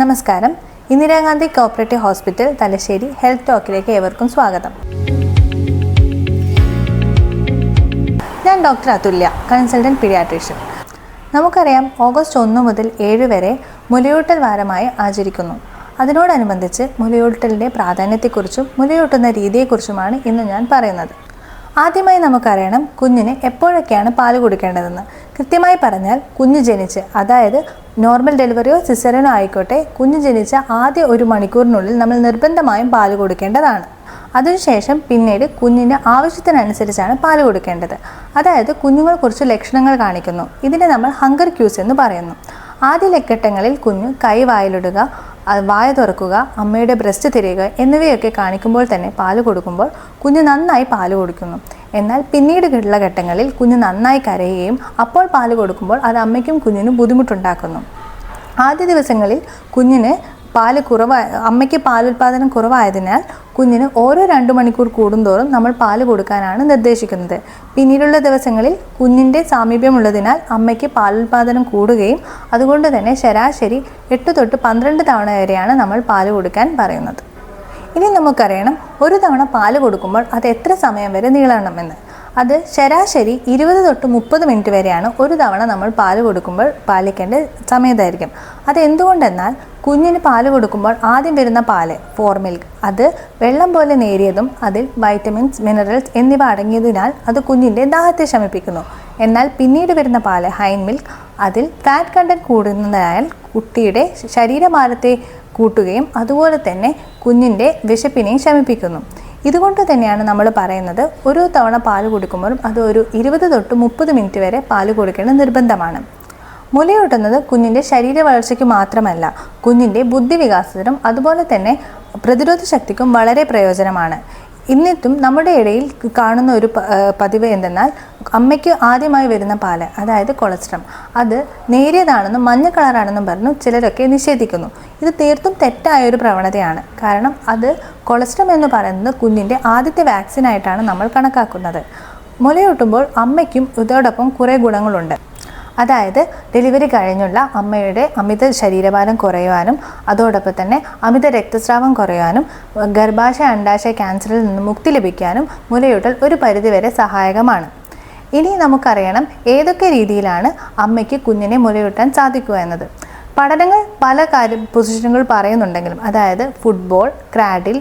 നമസ്കാരം. Indira Gandhi co-operative hospital Thalassery health ടോക്കിലേക്ക് ഏവർക്കും സ്വാഗതം. ഞാൻ ഡോക്ടർ അതുല്യ കൺസൾട്ടന്റ് പീഡിയാട്രീഷ്യൻ. നമുക്കറിയാം ഓഗസ്റ്റ് ഒന്ന് മുതൽ ഏഴ് വരെ മുലയൂട്ടൽ വാരമായി ആചരിക്കുന്നു. അതിനോടനുബന്ധിച്ച് മുലയൂട്ടലിന്റെ പ്രാധാന്യത്തെക്കുറിച്ചും മുലയൂട്ടുന്ന രീതിയെക്കുറിച്ചുമാണ് ഇന്ന് ഞാൻ പറയുന്നത്. ആദ്യമായി നമുക്കറിയണം കുഞ്ഞിന് എപ്പോഴൊക്കെയാണ് പാൽ കൊടുക്കേണ്ടതെന്ന്. കൃത്യമായി പറഞ്ഞാൽ കുഞ്ഞ് ജനിച്ച് അതായത് നോർമൽ ഡെലിവറിയോ സിസറിനോ ആയിക്കോട്ടെ കുഞ്ഞ് ജനിച്ച ആദ്യ ഒരു മണിക്കൂറിനുള്ളിൽ നമ്മൾ നിർബന്ധമായും പാൽ കൊടുക്കേണ്ടതാണ്. അതിനുശേഷം പിന്നീട് കുഞ്ഞിന്റെ ആവശ്യത്തിനനുസരിച്ചാണ് പാൽ കൊടുക്കേണ്ടത്. അതായത് കുഞ്ഞുങ്ങൾ കുറച്ച് ലക്ഷണങ്ങൾ കാണിക്കുന്നു. ഇതിനെ നമ്മൾ ഹങ്കർ ക്യൂസ് എന്ന് പറയുന്നു. ആദ്യ ലഘട്ടങ്ങളിൽ കുഞ്ഞ് കൈ വായിലിടുക വായ തുറക്കുക അമ്മയുടെ ബ്രസ്റ്റ് തിരിയുക എന്നിവയൊക്കെ കാണിക്കുമ്പോൾ തന്നെ പാൽ കൊടുക്കുമ്പോൾ കുഞ്ഞ് നന്നായി പാൽ കൊടുക്കുന്നു. എന്നാൽ പിന്നീട് ഉള്ള ഘട്ടങ്ങളിൽ കുഞ്ഞ് നന്നായി കരയുകയും അപ്പോൾ പാൽ കൊടുക്കുമ്പോൾ അത് അമ്മയ്ക്കും കുഞ്ഞിനും ബുദ്ധിമുട്ടുണ്ടാക്കുന്നു. ആദ്യ ദിവസങ്ങളിൽ കുഞ്ഞിന് പാൽ കുറവായ അമ്മയ്ക്ക് പാലുൽപാദനം കുറവായതിനാൽ കുഞ്ഞിന് ഓരോ രണ്ട് മണിക്കൂർ കൂടുന്തോറും നമ്മൾ പാൽ കൊടുക്കാനാണ് നിർദ്ദേശിക്കുന്നത്. പിന്നീടുള്ള ദിവസങ്ങളിൽ കുഞ്ഞിന്റെ സാമീപ്യമുള്ളതിനാൽ അമ്മയ്ക്ക് പാലുൽപാദനം കൂടുകയും അതുകൊണ്ട് തന്നെ ശരാശരി എട്ട് തൊട്ട് പന്ത്രണ്ട് തവണ വരെയാണ് നമ്മൾ പാൽ കൊടുക്കാൻ പറയുന്നത്. ഇനി നമുക്കറിയണം ഒരു തവണ പാൽ കൊടുക്കുമ്പോൾ അത് എത്ര സമയം വരെ നീളണമെന്ന്. അത് ശരാശരി ഇരുപത് തൊട്ട് മുപ്പത് മിനിറ്റ് വരെയാണ് ഒരു തവണ നമ്മൾ പാൽ കൊടുക്കുമ്പോൾ പാലിക്കേണ്ട സമയത്തായിരിക്കും. അത് എന്തുകൊണ്ടെന്നാൽ കുഞ്ഞിന് പാൽ കൊടുക്കുമ്പോൾ ആദ്യം വരുന്ന പാൽ ഫോർ മിൽക്ക് അത് വെള്ളം പോലെ നേരിയതും അതിൽ വൈറ്റമിൻസ് മിനറൽസ് എന്നിവ അടങ്ങിയതിനാൽ അത് കുഞ്ഞിന്റെ ദാഹത്തെ ശമിപ്പിക്കുന്നു. എന്നാൽ പിന്നീട് വരുന്ന പാൽ ഹൈൻ മിൽക്ക് അതിൽ ഫാറ്റ് കണ്ടന്റ് കൂടുന്നതിനാൽ കുട്ടിയുടെ ശരീരഭാരത്തെ കൂട്ടുകയും അതുപോലെ തന്നെ കുഞ്ഞിന്റെ വിശപ്പിനെയും ശമിപ്പിക്കുന്നു. ഇതുകൊണ്ട് തന്നെയാണ് നമ്മൾ പറയുന്നത് ഒരു തവണ പാൽ കൊടുക്കുമ്പോഴും അത് ഒരു ഇരുപത് തൊട്ട് മുപ്പത് മിനിറ്റ് വരെ പാൽ കൊടുക്കേണ്ടത് നിർബന്ധമാണ്. മുലയൂട്ടുന്നത് കുഞ്ഞിന്റെ ശരീര വളർച്ചയ്ക്ക് മാത്രമല്ല കുഞ്ഞിന്റെ ബുദ്ധിവികാസത്തിനും അതുപോലെ തന്നെ പ്രതിരോധ ശക്തിക്കും വളരെ പ്രയോജനമാണ്. എന്നിട്ടും നമ്മുടെ ഇടയിൽ കാണുന്ന ഒരു പതിവ് എന്തെന്നാൽ അമ്മയ്ക്ക് ആദ്യമായി വരുന്ന പാൽ അതായത് കൊളസ്ട്രം അത് നേരിയതാണെന്നും മഞ്ഞ കളറാണെന്നും പറഞ്ഞു ചിലരൊക്കെ നിഷേധിക്കുന്നു. ഇത് തീർത്തും തെറ്റായ ഒരു പ്രവണതയാണ്. കാരണം അത് കൊളസ്ട്രം എന്ന് പറയുന്നത് കുഞ്ഞിന്റെ ആദ്യത്തെ വാക്സിനായിട്ടാണ് നമ്മൾ കണക്കാക്കുന്നത്. മുലയൂട്ടുമ്പോൾ അമ്മയ്ക്കും ഇതോടൊപ്പം കുറേ ഗുണങ്ങളുണ്ട്. അതായത് ഡെലിവറി കഴിഞ്ഞുള്ള അമ്മയുടെ അമിത ശരീരഭാരം കുറയുവാനും അതോടൊപ്പം തന്നെ അമിത രക്തസ്രാവം കുറയാനും ഗർഭാശയ അണ്ടാശയ ക്യാൻസറിൽ നിന്ന് മുക്തി ലഭിക്കാനും മുലയൂട്ടൽ ഒരു പരിധിവരെ സഹായകമാണ്. ഇനി നമുക്കറിയണം ഏതൊക്കെ രീതിയിലാണ് അമ്മയ്ക്ക് കുഞ്ഞിനെ മുലയൂട്ടാൻ സാധിക്കുക എന്നത്. പഠനങ്ങൾ പല കാര്യം പൊസിഷനുകൾ പറയുന്നുണ്ടെങ്കിലും അതായത് ഫുട്ബോൾ ക്രാഡിൽ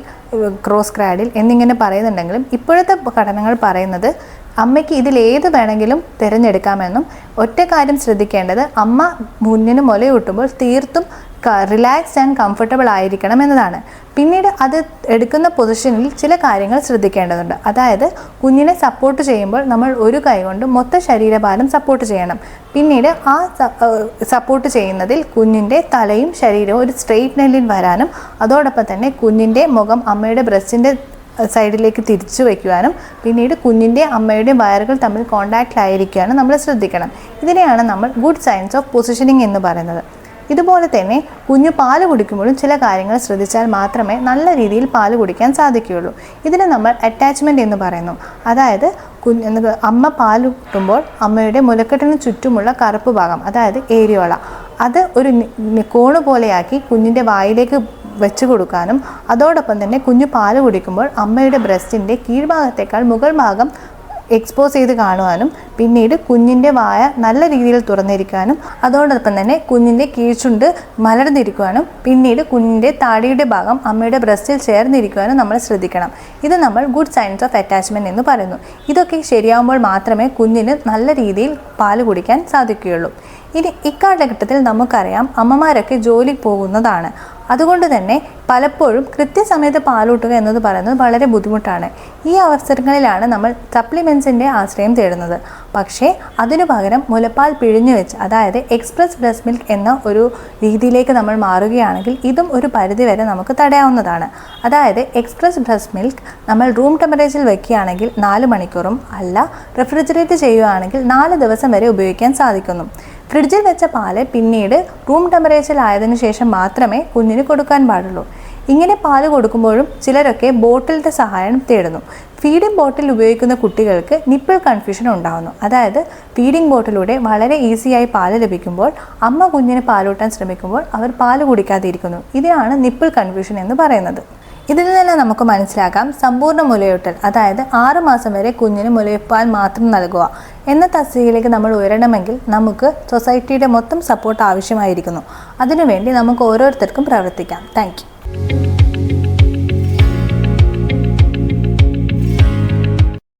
ക്രോസ് ക്രാഡിൽ എന്നിങ്ങനെ പറയുന്നുണ്ടെങ്കിലും ഇപ്പോഴത്തെ പഠനങ്ങൾ പറയുന്നത് അമ്മയ്ക്ക് ഇതിൽ ഏത് വേണമെങ്കിലും തിരഞ്ഞെടുക്കാമെന്നും ഒറ്റ കാര്യം ശ്രദ്ധിക്കേണ്ടത് അമ്മ മുന്നിന് മുലയൂട്ടുമ്പോൾ തീർത്തും റിലാക്സ്ഡ് ആൻഡ് കംഫർട്ടബിൾ ആയിരിക്കണം എന്നതാണ് പിന്നീട് അത് എടുക്കുന്ന പൊസിഷനിൽ ചില കാര്യങ്ങൾ ശ്രദ്ധിക്കേണ്ടതുണ്ട്. അതായത് കുഞ്ഞിനെ സപ്പോർട്ട് ചെയ്യുമ്പോൾ നമ്മൾ ഒരു കൈ കൊണ്ട് മൊത്ത ശരീരഭാരം സപ്പോർട്ട് ചെയ്യണം. പിന്നീട് ആ സപ്പോർട്ട് ചെയ്യുന്നതിൽ കുഞ്ഞിന്റെ തലയും ശരീരവും ഒരു സ്ട്രെയിറ്റ് നെല്ലിൽ വരാനും അതോടൊപ്പം തന്നെ കുഞ്ഞിന്റെ മുഖം അമ്മയുടെ ബ്രസ്റ്റിന്റെ സൈഡിലേക്ക് തിരിച്ചു വയ്ക്കുവാനും പിന്നീട് കുഞ്ഞിന്റെ അമ്മയുടെയും വയറുകൾ തമ്മിൽ കോണ്ടാക്റ്റിലായിരിക്കുകയാണ് നമ്മൾ ശ്രദ്ധിക്കണം. ഇതിനെയാണ് നമ്മൾ ഗുഡ് സയൻസ് ഓഫ് പൊസിഷനിങ് എന്ന് പറയുന്നത്. ഇതുപോലെ തന്നെ കുഞ്ഞു പാൽ കുടിക്കുമ്പോഴും ചില കാര്യങ്ങൾ ശ്രദ്ധിച്ചാൽ മാത്രമേ നല്ല രീതിയിൽ പാൽ കുടിക്കാൻ സാധിക്കുകയുള്ളൂ. ഇതിനെ നമ്മൾ അറ്റാച്ച്മെന്റ് എന്ന് പറയുന്നു. അതായത് കുഞ്ഞ് അമ്മ പാൽ കിട്ടുമ്പോൾ അമ്മയുടെ മുലക്കെട്ടിന് ചുറ്റുമുള്ള കറുപ്പ് ഭാഗം അതായത് ഏരിയോള അത് ഒരു കോണ് പോലെയാക്കി കുഞ്ഞിന്റെ വായിലേക്ക് വെച്ച് കൊടുക്കാനും അതോടൊപ്പം തന്നെ കുഞ്ഞു പാൽ കുടിക്കുമ്പോൾ അമ്മയുടെ ബ്രസ്റ്റിന്റെ കീഴ്ഭാഗത്തേക്കാൾ മുകൾ ഭാഗം എക്സ്പോസ് ചെയ്ത് കാണുവാനും പിന്നീട് കുഞ്ഞിന്റെ വായ നല്ല രീതിയിൽ തുറന്നിരിക്കാനും അതോടൊപ്പം തന്നെ കുഞ്ഞിന്റെ കീഴ്ചുണ്ട് മലർന്നിരിക്കുവാനും പിന്നീട് കുഞ്ഞിന്റെ താടിയുടെ ഭാഗം അമ്മയുടെ ബ്രസ്റ്റിൽ ചേർന്നിരിക്കുവാനും നമ്മൾ ശ്രദ്ധിക്കണം. ഇത് നമ്മൾ ഗുഡ് സയൻസ് ഓഫ് അറ്റാച്ച്മെന്റ് എന്ന് പറയുന്നു. ഇതൊക്കെ ശരിയാവുമ്പോൾ മാത്രമേ കുഞ്ഞിന് നല്ല രീതിയിൽ പാൽ കുടിക്കാൻ സാധിക്കുകയുള്ളൂ. ഇനി ഇക്കാലഘട്ടത്തിൽ നമുക്കറിയാം അമ്മമാരൊക്കെ ജോലി പോകുന്നതാണ്. അതുകൊണ്ട് തന്നെ പലപ്പോഴും കൃത്യസമയത്ത് പാലൂട്ടുക എന്നത് പറയുന്നത് വളരെ ബുദ്ധിമുട്ടാണ്. ഈ അവസരങ്ങളിലാണ് നമ്മൾ സപ്ലിമെൻസിന്റെ ആശ്രയം തേടുന്നത്. പക്ഷേ അതിനു പകരം മുലപ്പാൽ പിഴിഞ്ഞു വെച്ച് അതായത് എക്സ്പ്രസ് ബ്രസ്റ്റ് മിൽക്ക് എന്ന ഒരു രീതിയിലേക്ക് നമ്മൾ മാറുകയാണെങ്കിൽ ഇതും ഒരു പരിധിവരെ നമുക്ക് തടയാവുന്നതാണ്. അതായത് എക്സ്പ്രസ് ബ്രസ്റ്റ് മിൽക്ക് നമ്മൾ റൂം ടെമ്പറേച്ചറിൽ വെക്കുകയാണെങ്കിൽ നാല് മണിക്കൂറും അല്ല റെഫ്രിജറേറ്റ് ചെയ്യുകയാണെങ്കിൽ നാല് ദിവസം വരെ ഉപയോഗിക്കാൻ സാധിക്കുന്നു. ഫ്രിഡ്ജിൽ വെച്ച പാൽ പിന്നീട് റൂം ടെമ്പറേച്ചറിൽ ആയതിനു ശേഷം മാത്രമേ കുഞ്ഞിന് കൊടുക്കാൻ പാടുള്ളൂ. ഇങ്ങനെ പാൽ കൊടുക്കുമ്പോഴും ചിലരൊക്കെ ബോട്ടിലിന്റെ സഹായം തേടുന്നു. ഫീഡിംഗ് ബോട്ടിൽ ഉപയോഗിക്കുന്ന കുട്ടികൾക്ക് നിപ്പിൾ കൺഫ്യൂഷൻ ഉണ്ടാകുന്നു അതായത് ഫീഡിംഗ് ബോട്ടിലൂടെ വളരെ ഈസിയായി പാൽ ലഭിക്കുമ്പോൾ അമ്മ കുഞ്ഞിന് പാലൂട്ടാൻ ശ്രമിക്കുമ്പോൾ അവർ പാൽ കുടിക്കാതിരിക്കുന്നു. ഇതിനാണ് നിപ്പിൾ കൺഫ്യൂഷൻ എന്ന് പറയുന്നത്. ഇതിൽ നിന്ന് നമുക്ക് മനസ്സിലാക്കാം സമ്പൂർണ മുലയൂട്ടൽ അതായത് ആറ് മാസം വരെ കുഞ്ഞിന് മുലപ്പാൽ മാത്രം നൽകുക എന്ന തസ്തികയിലേക്ക് നമ്മൾ ഉയരണമെങ്കിൽ നമുക്ക് സൊസൈറ്റിയുടെ മൊത്തം സപ്പോർട്ട് ആവശ്യമായിരിക്കുന്നു. അതിനുവേണ്ടി നമുക്ക് ഓരോരുത്തർക്കും പ്രവർത്തിക്കാം. താങ്ക്